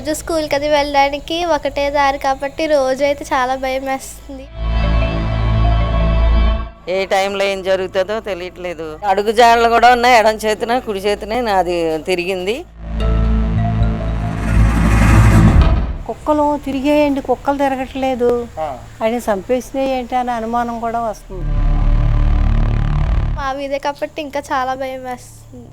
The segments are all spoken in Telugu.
రోజు స్కూల్కి అది వెళ్ళడానికి ఒకటే దారి కాబట్టి రోజు అయితే చాలా భయం వేస్తుంది. ఏ టైంలో ఏం జరుగుతుందో తెలియట్లేదు. అడుగు జాడలు కూడా ఉన్నాయి ఎడం చేతిన కుడి చేతినే నాది తిరిగింది. కుక్కలు తిరిగేయండి కుక్కలు తిరగట్లేదు. అని చంపేసినాయి ఏంటి అని అనుమానం కూడా వస్తుంది. మా మీదే కాబట్టి ఇంకా చాలా భయం వేస్తుంది.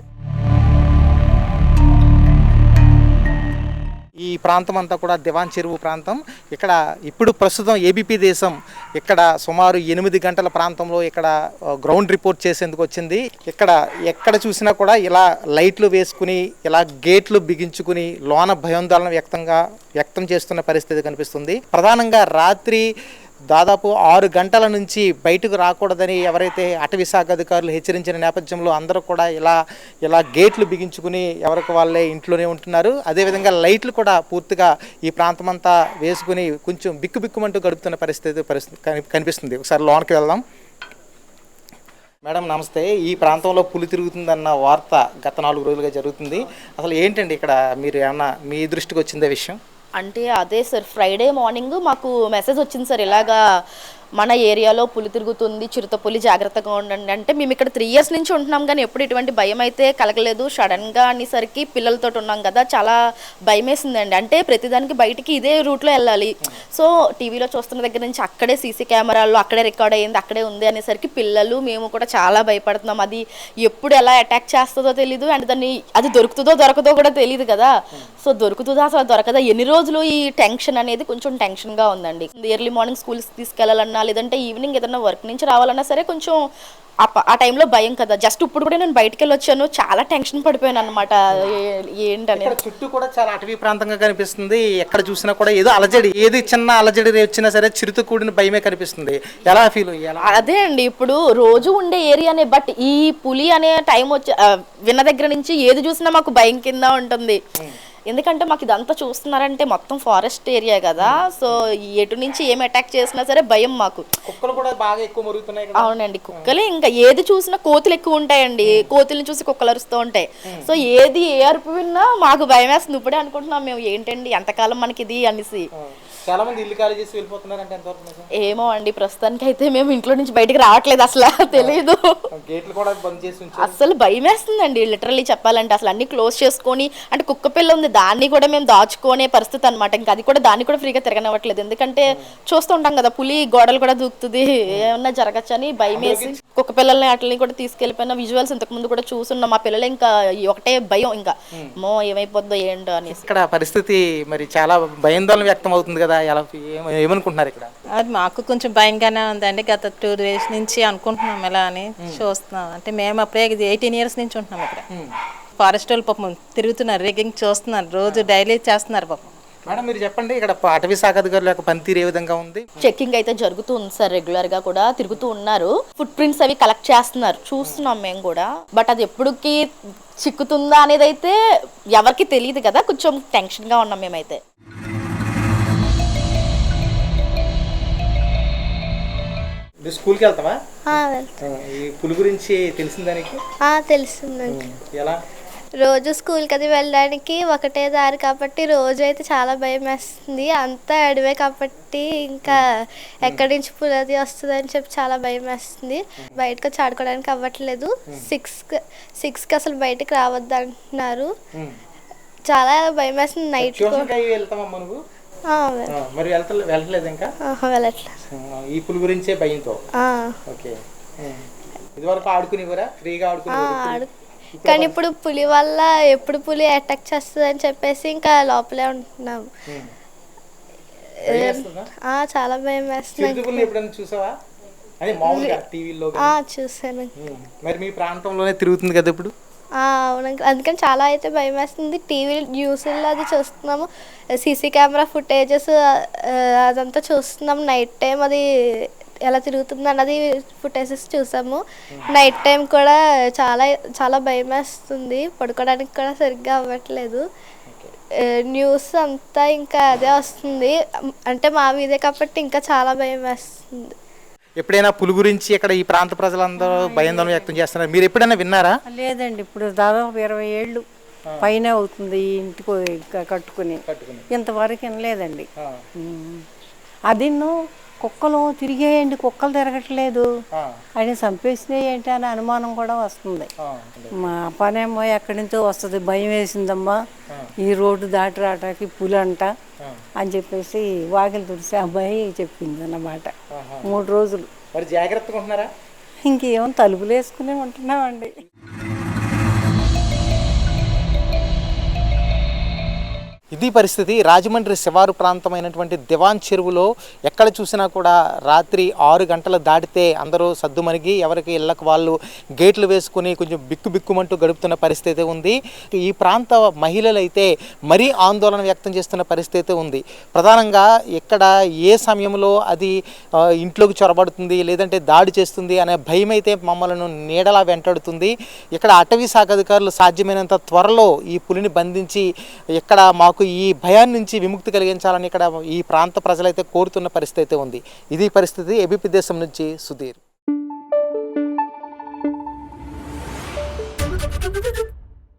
ఈ ప్రాంతం అంతా కూడా దివాన్ చెరువు ప్రాంతం. ఇక్కడ ఇప్పుడు ప్రస్తుతం ఏబీపీ దేశం ఇక్కడ సుమారు ఎనిమిది గంటల ప్రాంతంలో ఇక్కడ గ్రౌండ్ రిపోర్ట్ చేసేందుకు వచ్చింది. ఇక్కడ ఎక్కడ చూసినా కూడా ఇలా లైట్లు వేసుకుని ఇలా గేట్లు బిగించుకుని లోన భయాందోళన వ్యక్తంగా వ్యక్తం చేస్తున్న పరిస్థితి కనిపిస్తుంది. ప్రధానంగా రాత్రి దాదాపు ఆరు గంటల నుంచి బయటకు రాకూడదని ఎవరైతే అటవీశాఖ అధికారులు హెచ్చరించిన నేపథ్యంలో అందరూ కూడా ఇలా ఇలా గేట్లు బిగించుకుని ఎవరికి వాళ్ళే ఇంట్లోనే ఉంటున్నారు. అదేవిధంగా లైట్లు కూడా పూర్తిగా ఈ ప్రాంతం అంతా వేసుకుని కొంచెం బిక్కు బిక్కుమంటూ గడుపుతున్న పరిస్థితి పరిస్థితి కనిపిస్తుంది. ఒకసారి లోనికి వెళ్దాం. మేడం నమస్తే. ఈ ప్రాంతంలో పులి తిరుగుతుందన్న వార్త గత నాలుగు రోజులుగా జరుగుతుంది. అసలు ఏంటండి ఇక్కడ మీరు ఏమన్నా మీ దృష్టికి వచ్చిందే విషయం? అంటే అదే సార్ ఫ్రైడే మార్నింగ్ మాకు మెసేజ్ వచ్చింది సార్ ఇలాగా మన ఏరియాలో పులి తిరుగుతుంది చిరుత పులి జాగ్రత్తగా ఉండండి. అంటే మేము ఇక్కడ త్రీ ఇయర్స్ నుంచి ఉంటున్నాం కానీ ఎప్పుడు ఇటువంటి భయం అయితే కలగలేదు. సడన్గా అనేసరికి పిల్లలతో ఉన్నాం కదా చాలా భయం వేసిందండి అంటే ప్రతిదానికి బయటికి ఇదే రూట్లో వెళ్ళాలి. సో టీవీలో చూస్తున్న దగ్గర నుంచి అక్కడే సీసీ కెమెరాల్లో అక్కడే రికార్డ్ అయ్యింది అక్కడే ఉంది అనేసరికి పిల్లలు మేము కూడా చాలా భయపడుతున్నాం. అది ఎప్పుడు ఎలా అటాక్ చేస్తుందో తెలీదు అండ్ దాన్ని అది దొరుకుతుందో దొరకదో కూడా తెలియదు కదా. సో దొరుకుతుందా అసలు దొరకదా? ఎన్ని రోజులు ఈ టెన్షన్ అనేది కొంచెం టెన్షన్గా ఉందండి. ఎర్లీ మార్నింగ్ స్కూల్స్ తీసుకెళ్ళాలన్నా లేదంటే ఈవినింగ్ ఏదైనా వర్క్ నుంచి రావాలన్నా సరే కొంచెం ఆ టైంలో భయం కదా. జస్ట్ ఇప్పుడు కూడా నేను బయటికి వెళ్ళి వచ్చాను. చాలా టెన్షన్ పడిపోయాను అనమాట ఇక్కడ చుట్టూ కూడా చాలా అటవీ ప్రాంతంగా కనిపిస్తుంది. ఎక్కడ చూసినా కూడా ఏదో అలజడి ఏది చిన్న అలజడి వచ్చినా సరే చిరుత కూడిన భయమే కనిపిస్తుంది. ఎలా ఫీల్ అదే అండి. ఇప్పుడు రోజు ఉండే ఏరియానే బట్ ఈ పులి అనే టైం వచ్చి విన్న దగ్గర నుంచి ఏది చూసినా మాకు భయం కింద ఉంటుంది. ఎందుకంటే మాకు ఇదంతా చూస్తున్నారంటే మొత్తం ఫారెస్ట్ ఏరియా కదా. సో ఎటు నుంచి ఏం అటాక్ చేసినా సరే భయం మాకు. కుక్కలు కూడా బాగా ఎక్కువ మరుగుతున్నాయి అవునండి కుక్కలే ఇంకా ఏది చూసినా కోతులు ఎక్కువ ఉంటాయండి. కోతుల్ని చూసి కుక్కలు అరుస్తూ ఉంటాయి. సో ఏది ఏ అరుపు విన్నా మాకు భయం వేస్తుంది. ఇప్పుడే అనుకుంటున్నాం మేము ఏంటండి ఎంతకాలం మనకి ఇది అనేసి చాలా మంది ఇల్లు ఖాళీ చేసి వెళ్ళిపోతున్నారంటే ఎంతవరకు నిజం? ఏమో అండి ప్రస్తుతానికి అయితే మేము ఇంట్లో నుంచి బయటికి రావట్లేదు అసలు తెలియదు గేట్లు కూడా బంద్ చేసి ఉంచారు. అసలు భయం వేస్తుందండి లిటరల్లీ చెప్పాలంటే. అసలు అన్ని క్లోజ్ చేసుకొని అంటే కుక్క పిల్ల ఉంది దాన్ని కూడా మేము దాచుకునే పరిస్థితి అనమాట ఇంకా అది కూడా దాన్ని కూడా ఫ్రీగా తిరగనివ్వట్లేదు. ఎందుకంటే చూస్తూ ఉంటాం కదా పులి గోడలు కూడా దూకుతుంది. ఏమన్నా జరగచ్చని భయం వేసి కుక్క పిల్లల్ని వాటిని కూడా తీసుకెళ్ళిపోయిన విజువల్స్ ఇంతకు ముందు కూడా చూస్తున్నాం మా పిల్లలు ఇంకా ఒకటే భయం ఇంకా. మో ఏమైపోద్దో ఏంటో అనేసి. ఇక్కడ పరిస్థితి మరి చాలా భయాందోళన వ్యక్తం అవుతుంది కదా. ఎలా ఏమ- ఏమనుకుంటున్నారు ఇక్కడ? అది మాకు కొంచెం భయంగానే ఉందండి. గత టూ డేస్ నుంచి అనుకుంటున్నాం ఎలా అని చూస్తున్నాం. అంటే మేము అప్పుడే ఎయిటీన్ ఇయర్స్ నుంచి ఉంటున్నాం ఇక్కడ. ఫారెస్ట్ వాళ్ళు పాపం తిరుగుతున్నారు రిగింగ్ చూస్తున్నారు. రోజు డైలీ చేస్తున్నారు పాపం. మేడం మీరు చెప్పండి ఇక్కడ అటవీ శాఖ అధికారుల యొక్క పనితీరు ఏ విధంగా ఉంది? చెక్కింగ్ అయితే జరుగుతూ ఉంది సార్ రెగ్యులర్గా కూడా తిరుగుతూ ఉన్నారు. ఫుట్ ప్రింట్స్ అవి కలెక్ట్ చేస్తున్నారు. చూస్తున్నాం మేము కూడా. బట్ అది ఎప్పుడుకి చిక్కుతుందా అనేది అయితే ఎవరికి తెలియదు కదా. కొంచెం టెన్షన్గా ఉన్నాం మేమైతే. స్కూల్కి వెళ్తావా? ఆ, వెళ్తా. ఈ పులి గురించి తెలిసిన దానికి ఆ, తెలుస్తుందండి ఎలా? రోజు స్కూల్కి అది వెళ్ళడానికి ఒకటే దారి కాబట్టి రోజు అయితే చాలా భయం వేస్తుంది. అంతా అడవే కాబట్టి ఇంకా ఎక్కడి నుంచి పులది వస్తుంది అని చెప్పి చాలా భయం వేస్తుంది. బయటకు వచ్చి ఆడుకోవడానికి అవ్వట్లేదు. సిక్స్ సిక్స్కి అసలు బయటకు రావద్దు అంటున్నారు. చాలా భయం వేస్తుంది నైట్ మరి వెళ్ళట్లేదు ఇంకా? వెళ్ళట్లేదు. ఈ పులి గురించే భయంతో? ఓకే. ఇదివరకు ఆడుకునేవారా? ఫ్రీగా ఆ, ఆడుకునేవారా ఆడు కానీ ఇప్పుడు పులి వల్ల ఎప్పుడు పులి అటాక్ చేస్తుంది అని చెప్పేసి ఇంకా లోపలే ఉంటున్నాం? ఆ, చాలా భయం వేస్తుంది చిరుత పులిని ఎప్పుడైనా చూసావా? అది మామూలుగా టీవీలో ఆ, చూసాను మరి మీ ప్రాంతంలోనే తిరుగుతుంది కదా ఇప్పుడు? ఆ, అవును అంకుల్. అందుకని చాలా అయితే భయం వేస్తుంది. టీవీ న్యూస్లో అది చూస్తున్నాము. సీసీ కెమెరా ఫుటేజెస్ అదంతా చూస్తున్నాము నైట్ టైం అది ఎలా తిరుగుతుంది అన్నది ఫుటేజెస్ చూసాము. నైట్ టైం కూడా చాలా చాలా భయం వేస్తుంది. పడుకోవడానికి కూడా సరిగ్గా అవ్వట్లేదు. న్యూస్ అంతా ఇంకా అదే వస్తుంది. అంటే మా వీధే కాబట్టి ఇంకా చాలా భయం వేస్తుంది. ఎప్పుడైనా పులి గురించి ఇక్కడ ఈ ప్రాంత ప్రజలందరూ భయాందోళన వ్యక్తం చేస్తున్నారు. మీరు ఎప్పుడైనా విన్నారా? లేదండి ఇప్పుడు దాదాపు ఇరవై ఏళ్ళు పైన అవుతుంది ఈ ఇంటికి కట్టుకుని. ఇంతవరకు వినలేదండి. అదిన్ను కుక్కలు తిరిగేయండి కుక్కలు తిరగట్లేదు అని చంపేసినాయి ఏంటి అని అనుమానం కూడా వస్తుంది. మా పనేమో ఎక్కడి నుంచో వస్తుంది భయం వేసిందమ్మా. ఈ రోడ్డు దాటి రావటానికి పులి అంట అని చెప్పేసి వాకిలి తుడిసి అబ్బాయి చెప్పింది అన్నమాట మూడు రోజులు. మరి జాగ్రత్తగా ఉంటున్నారా? ఇంకేమో తలుపులు వేసుకుని ఉంటున్నామండి. ఇది పరిస్థితి. రాజమండ్రి శివారు ప్రాంతమైనటువంటి దివాన్ చెరువులో ఎక్కడ చూసినా కూడా రాత్రి ఆరు గంటలు దాటితే అందరూ సద్దుమణిగి ఎవరికి ఇళ్ళకు వాళ్ళు గేట్లు వేసుకుని కొంచెం బిక్కు బిక్కుమంటూ గడుపుతున్న పరిస్థితి ఉంది. ఈ ప్రాంత మహిళలు అయితే మరీ ఆందోళన వ్యక్తం చేస్తున్న పరిస్థితి ఉంది. ప్రధానంగా ఇక్కడ ఏ సమయంలో అది ఇంట్లోకి చొరబడుతుంది లేదంటే దాడి చేస్తుంది అనే భయం అయితే మమ్మలను నీడలా వెంటాడుతుంది. ఇక్కడ అటవీ శాఖ అధికారులు సాధ్యమైనంత త్వరలో ఈ పులిని బంధించి ఇక్కడ మాకు ఈ భయాన్ని నుంచి విముక్తి కలిగించాలని ఇక్కడ ఈ ప్రాంత ప్రజలైతే కోరుతున్న పరిస్థితి అయితే ఉంది. ఇది పరిస్థితి ఏబీపీ దేశం నుంచి సుధీర్.